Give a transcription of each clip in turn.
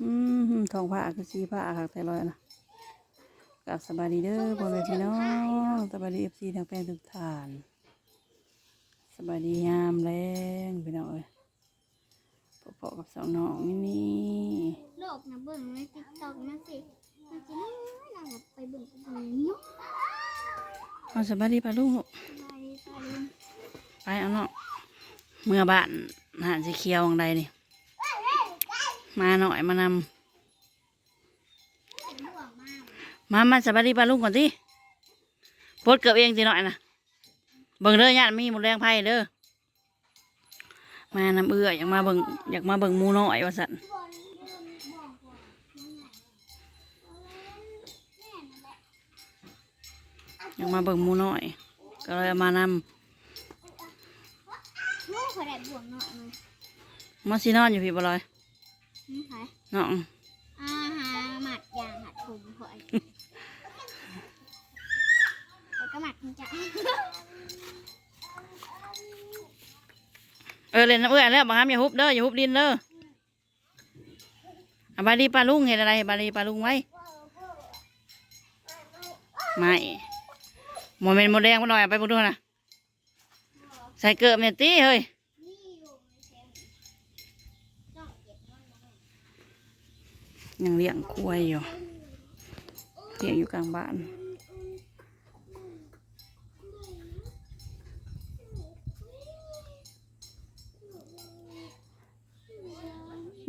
อืมทองผ้าคือสีผ้าค่ะแต่ลอยนะกับสบายดีเด้อพ่อแม่พี่น้องสบายดีเอฟซีทางแฟนทุกท่าน สบายดียามแรงพี่น้องเอ้ยพอๆกับสองน้องนี่นี่โลกนะเบิ่งในติ๊กต็อกนะสิมันจะน้อยเราแบบไปเบิ่งไปเบิ่งยุกเอาสบายดีปะลูกไปไปเบิ่งไปเอาเนาะเมื่อบ้านหานสีเขียวของใดนี่ มาหน่อยมานำเป็นห่วงมากมามาสบายดีปะลุงก่อนสิโพดเกือบเองสิหน่อยนะเบิ่งเด้อญาติมีหมูแรงไผ่เด้อมานำเอื้ออยากมาเบิ่งอยากมาเบิ่งหมูน้อยว่าสันอยากมาเบิ่งหมูน้อย ก็เลยเอามานลูกเขาได้บ่วงหน่อยมั้ยำมาซีนอนอยู่พี่บ่ลอย นี่ค่ะน้องอาหาหมัดยางหัดผมข่อยแล้วก็หมัดคุณจะเออเล่นน้ำเอื้อแล้วบังคับอย่าฮุบเด้ออย่าฮุบดินเด้ออะบายดีปลาลุงเห็นอะไรบายดีปลาลุงไว้ไม่โมเมนต์โมแดงมาหน่อยเอาไปบุดูนะใส่เกลือเมตี้เฮ้ยนี่อยู่ในเซลล์ต้องเก็บมันมาให้ ยังเลี้ยงควายอยู่เลี้ยงอยู่กลางบ้าน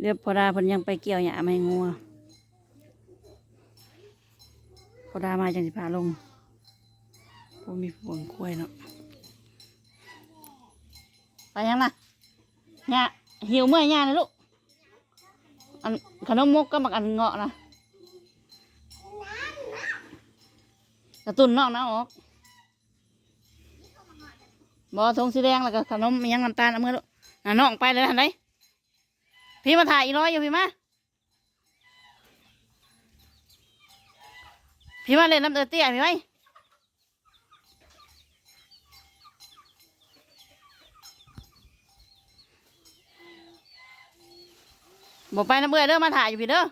เรียบพอดาพนยังไปเกี่ยวหญ้าไม่งัวพอดามาจังสิพาลงพวมีพวงควายเนาะไปยังนะหญ้าหิวเมื่อยหญ้านะลูก อันขนมมกก็มักอันเงาะนะกระตุนนอกนะออกบอทงสีแดงแล้วก็ขนมยังน้ำตาลเอามือน่ะน้องไปเลยทันไดพี่มาถ่ายอีร้อยอยู่พี่มาพี่มาเล่นน้ำเตอเตี้ยพี่ไหม บอกไปน้ำเบื่อเด้อมาถ่ายอยู่พี่เด้อ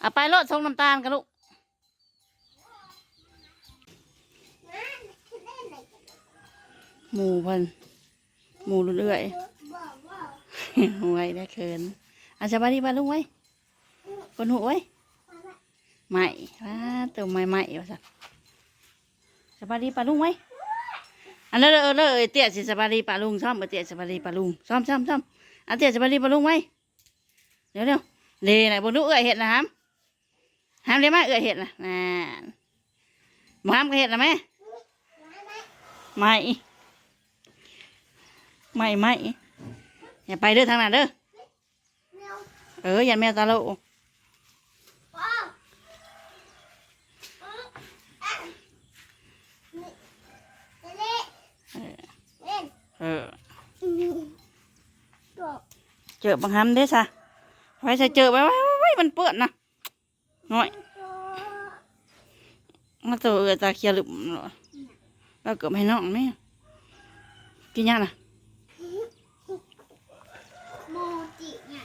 เอาไปรถทรงน้ำตาลกันลูกหมูพันหมูเรื่อยบอกว่าๆหวยได้เขินอาสบายดีบ้านลุงไว้คนหูไว้ใหม่ว้าตัวใหม่ใหม่ว่าสัสบายดีป้าลุงไว้ อันนั้นเออเลยเอ้ยเตี้ยสิสบายดีป้าลุงซ้อมเออเตี้ยสบายดีป้าลุงซ้อมซ้อมซ้อมอันเตี้ยสบายดีป้าลุงไว้เดี๋ยวเดี๋ยวเลยไหนบนนู้เอ้ยเห็ดนะฮัมฮัมเลยไหมเอ้ยเห็ดนะน่นบ่ฮัมก็เห็ดนะแม่ไม่ไม่ไม่อย่าไปเด้อทางนั้นเด้อเอออย่าแมวตาโล ว้าวเล่เล่น เออตัวเจอบางฮัมเด้อซะไว้ใส่เจอไว้ไว้ไว้ไว้มันเปื้อนนะน้อยมาตัวเออตาเคียหลุมเหรอแล้วเกิดให้น้องไหมกินยังนะโมจิเนี่ย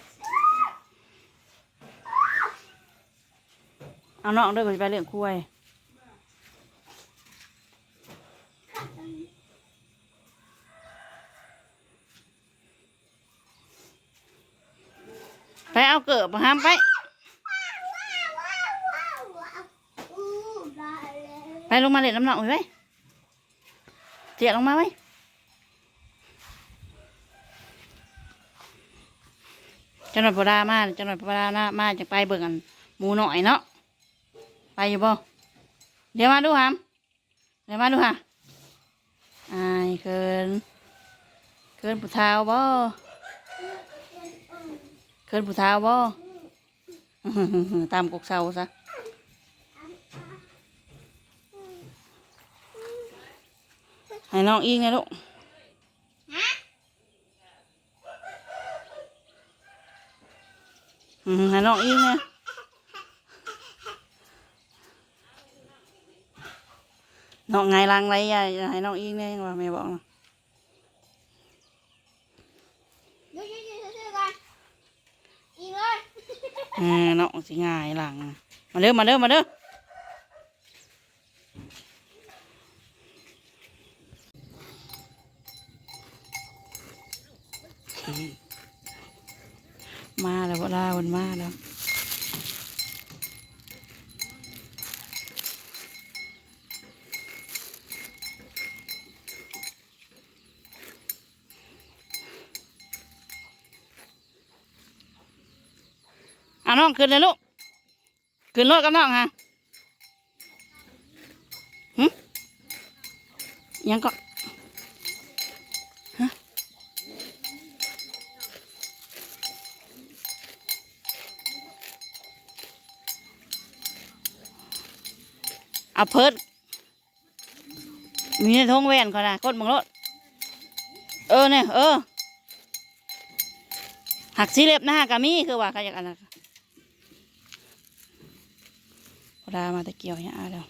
เอาน้องเด้อก็สิไปเลี้ยงคุ้ย เอาเกิดบางฮัมไป ไปลงมาเล่นน้ำหนองไว้เจียลงมาไว้จังหวัดปดามาจังหวัดปดามามาจะไปเบิ่งกันหมูหน่อยเนาะ ไปอยู่บ่ เดี๋ยวมาดูหามเดี๋ยวมาดูฮะอายเคินเคินผู้เท้าบ่ เคินผู้เท้าบ่ตามกกเสาซะให้น้องอีกไงลูกอืมให้น้องอีกไงน้องไงลังไรยายให้น้องอีกไงว่าแม่บอกนะ ยืดยืดยืดซื้อกันอีกเลย เออเนาะสิง่ายหลัง มาเด้อมาเด้อมาเด้อมาแล้วเวลาวันมาแล้ว อะน้องขึ้นเลยลูกขึ้นรถกับน้องฮะหึยังก็ฮะเอาเพิดมีในท้องแวนก่อนนะกดมึงรถเออเนี่ยเออหักสีเล็บหน้ากามีคือว่าเขาอยากอะไร พอดามาตะเกียวเนี่ยอาแล้ว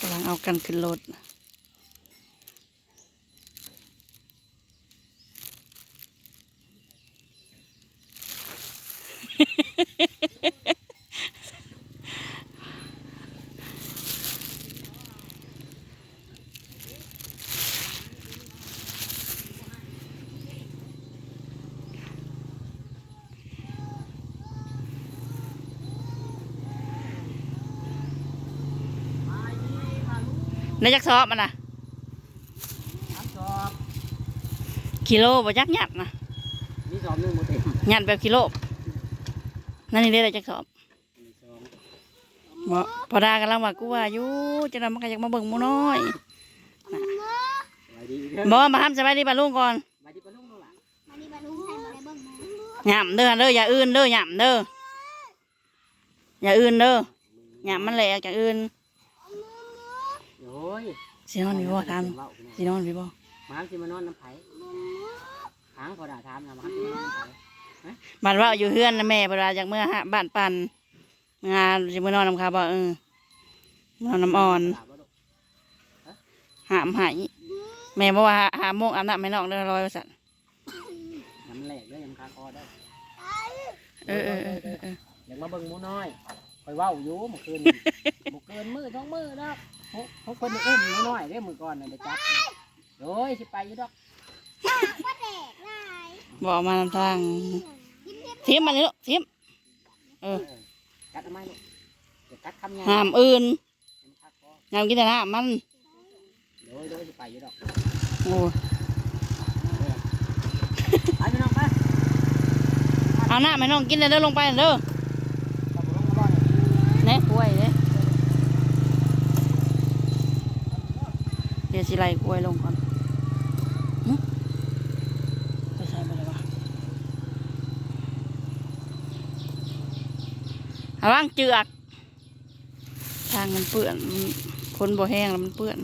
กำลังเอากันขึ้นรถ ในจักซอบมันนะน้ำสอบกิโลบ่จักหยัดนะมีสอบหนึ่งโมเต็มหยัดแบบกิโลนั่นนี่ได้จักสอบมีสองบ่พอดากำลังว่ากูว่าอยู่จะนำมันก็อยากมาเบิ่งหมูน้อยสวัสดีเด้อบอกว่ามาห้ามสบายดีป่ะลุงก่อนสวัสดีปะลุงลูกหลานมาดีบาลุงใส่มาได้เบิ่งหมูหย่ำเด้อเด้ออย่าอื่นเด้อหย่ำเด้ออย่าอื่นเด้อหย่ำมันแหลกจากอื่นโอ้ย สินอนพี่บ่ทานเว้าพี่สิน้องนอนพี่บ่มาสิมานอนน้ำไผ่หางพอด่าถามนะมาสิมานอนน้ำไผ่บ้านว่าอยู่เฮือนนะแม่เวลาจากเมื่อหาบ้านปันเมื่อสิมื้อนอนน้ำคาบ่เออมานอนน้ำอ่อนถามว่าลูกหามหายแม่บอกว่าหาหาโมงอาบน้ำไม่นอกเด้อร้อยว่าซั่นน้ำแหลกด้วยยำคาคอได้เออเออเออเออเอออยากมาเบิ่งหมูน้อยค อยเว้าอยู่เมื่อคืนเมื่อคืนมือท้องมือดอกพวกพวกคนอุ้มหมูน้อยเด้อมือก่อนน่ะไปจับโอ้ยสิไปอยู่ดอกก็แดกลายบอกมาทางทางยิ้มเด็บทิมมาเลยลูกทิมเออกัดทำไมลูกเดี๋ยวกัดคำยังห้ามอื่นยำคาคอห้ามกินแต่น้ำมันโดยโดยสิไปอยู่ดอกโอ้ยไปพี่น้องไปเอาหน้าไม่น้องกินเลยเด้อลงไปเด้อ ขับรถมาบ่อย เน่กล้วยเด้เดี๋ยวสิไล่กล้วยลงก่อนไปใส่ไปเลยวะระวังเจือก ทางมันเปื้อนมันคนบ่แห้งแล้วมันเปื้อน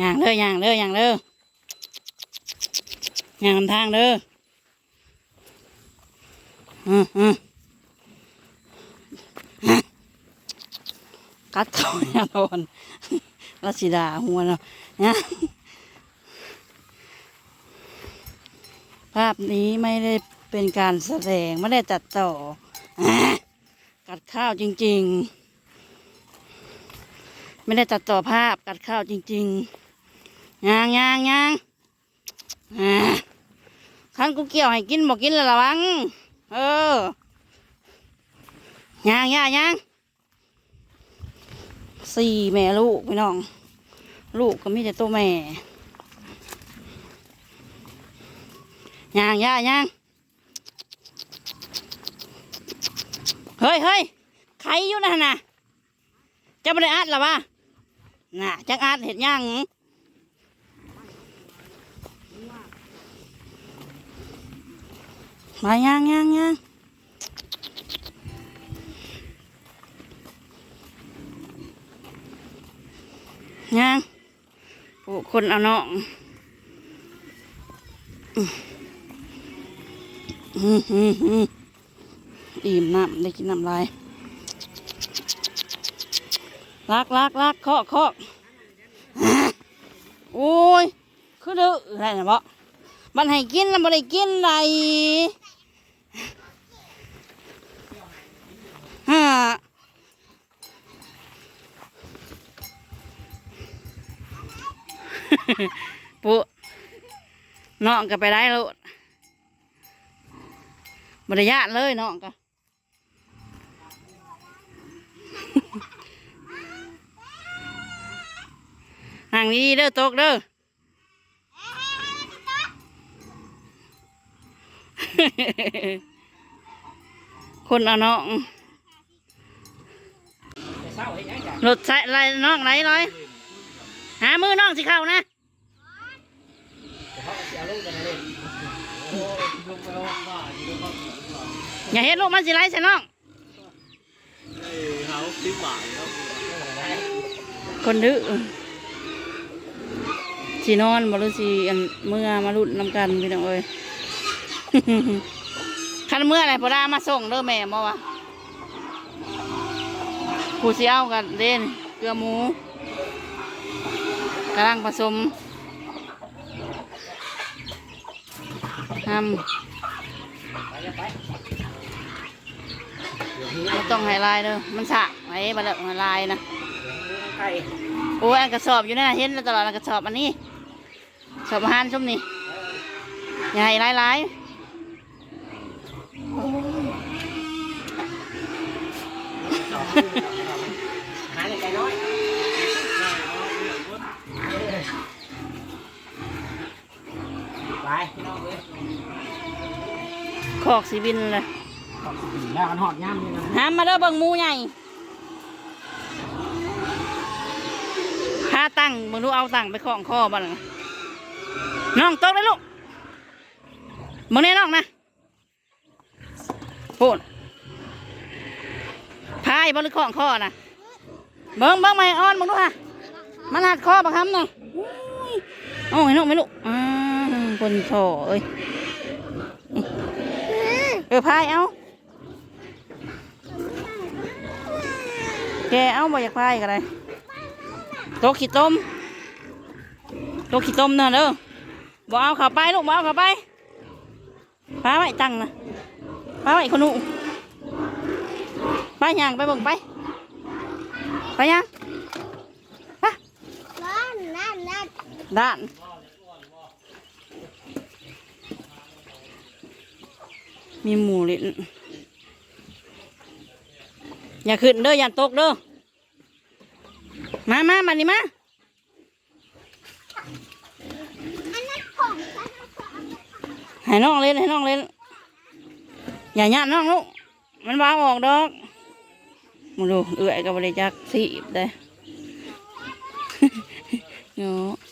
ย่างเด้อย่างเด้อย่างเด้อย่างนทางเด้ออืมอืมกัดเขาเนี่ยโดนรัชดาหัวเนาะเนี่ยภาพนี้ไม่ได้เป็นการแสดงไม่ได้ตัดต่ออะกัดข้าวจริง ๆ ไม่ได้ตัดต่อภาพกัดข้าวจริง ๆ ยางยางยางอ่าขันกูเกี่ยวให้กินบอกกินและระวัง เออยางยางยางสี่แม่ลูกพี่น้อง ลูกก็มีแต่ตัวแม่ยางยางยางเฮ้ยเฮ้ยใครอยู่นะน่ะจะไม่ได้อัดหรอวะน่ะจักอัดเห็นยัง มาย่างย่างย่างย่างโอ้คนเอาน้องอิ่มน้ำได้กินน้ำลายลากลากลากเคาะเคาะโอ้ย คือเด้ออะไรนะบ่มันให้กินแล้วบ่ได้กินไร ฮะปุ๊น้องก็ไปได้แล้วบริยานเลยน้องก็ห่างนี้เด้อตกเด้อคนเอาน้อง จะ เศร้าให้ยังจ้ะรถใส่ไรน้องไหนร้อยหามือน้องสิเข้านะอย่าเห็นลูกมันสิไรใส่น้องคนดื้อสีนอนบหรุสีเมื่อมาลุดนนำกันพี่น้องเอ้ย คันเมื่ออะไรพอได้มาส่งเด้อแม่มาวะ ผู้เสียวกันเด่นเกลือหมูกำลังผสมทำไม่ต้องไฮไลท์เด้อมันสะไว้บัลไฮไลท์นะโอ้ยกระสอบอยู่นั่นนะเห็นตลอดกระสอบอันนี้สอบอาหารชุ่มนี่อย่าให้ร้ายร้าย หาไก่น้อยไปพี่น้องเลย ขอกสีบินเลยขอบคุณแล้วมันหอดย่ำนี่นะหามมาเด้อเบิ่งหมูใหญ่หาตั้งมึงดูเอาตั้งไปของคอบ้านนะน้องตกเลยลูกมึงเนี่ยน้องนะพูดพายบหริของคอนะเบิ่งเบิ่งไม่อ่อนมึงดูฮะมันหัดคอบังคับนะอุ้ยโอ้ยน้องไม่ลูกอ่าคนโถเอ้ย เออพายเอาแกเอาบ่อยากพายกันเลยโตะขี้ต้มโตะขี้ต้มเนอะเด้อบ่เอาเข้าไปลูกบ่เอาเข้าไปพาไว้ตั้งนะพาไว้คนหนูไปย่างไปเบิ่งไป ไปย่างไปนั่นนั่นนั่นด้าน มีหมูเล่นอย่าขึ้นเด้ออย่าตกเด้อมามามานี่มาอันนั้นของฉันให้น้องเล่นให้น้องเล่นอย่าหยาดน้องลูกมันวางออกดอกมาดูเอื่อยกับบริจักสีบได้เนาะ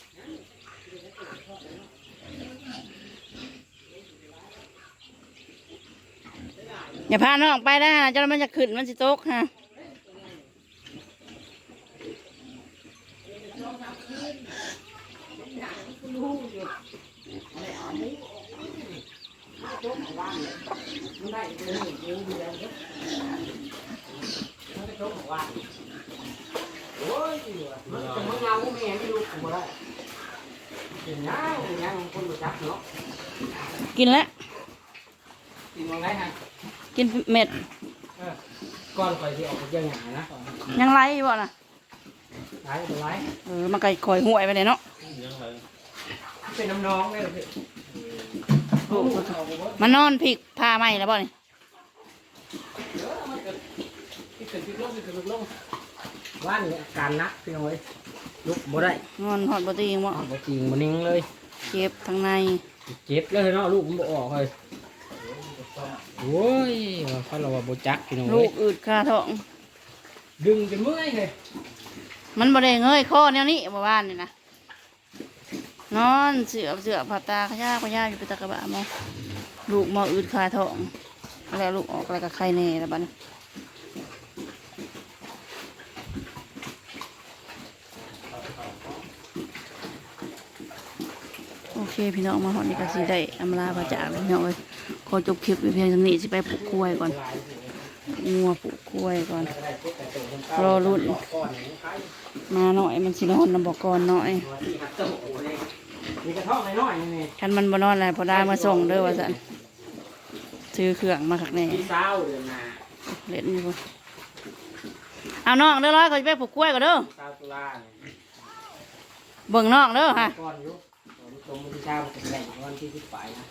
อย่าพาน้องไปได้นะเจ้ามันจะขึ้นมันจะตกฮะกินแล้ว กินมองไรฮะกินเม็ดก้อนคอยที่ออกเยอะหนานะยังไรอยู่บ่น่ะไรเป็นไรเออมันก็คอยห่วยไปเลยเนาะเป็นน้ำน้องเลยมันนอนพริกผ้าไหมแล้วบ่นี่ที่ขึ้นที่ลงที่ขึ้นที่ลงว่านเนี่ยการนักพี่น้องเอ้ยลุกบ่ได้นอนหอดบ่ตีงบ่บ่จริงบ่นิ่งเลย เจ็บทางใน เจ็บเลยเนาะลูกมันบ่ออกเลย โอ้ยว่าเขาเราว่าบ่จักพี่น้องลูเอ้ยกอืดคาท้อง ดึงจนเมื่อยเลยมันบ่ได้เงยคอแนวนี้บ่บ้านนี่นะนอนเสือเสือผัดตาขยะขยะอยู่ไปตะกะบะมองลูกหมออืดคาท้องแล้วลูกออกแล้วก็ไข่แน่แล้วบัดนี้โอเคพี่น้องมาหอดนี่ก็สิได้อำลาพระจากพี่น้องเอ้ย ขอจบคลิปไว้เพียงเท่านี้สิไปปลูกกล้วยก่อนงัวปลูกกล้วยก่อน รอรุ่น มาหน่อยมันสินอนนำบอกก่อนหน่อยมีกระท่อมน้อยๆนี่คันมันบ่นอนแล้วพอได้มาส่งเด้อว่าซั่นซื้อเครื่องมาคักแน่พี่สาวเดือนหน้าเล่นอยู่พุ่นเอาน้องเด้อร้อยก็จะไปปลูกกล้วยก่อนเด้อสาวตุลาเนี่ยเบิ่งน้องเด้อฮะก่อนอยู่ตรงมือที่เช้าเป็นแหล่งวันที่สิบปลายนะ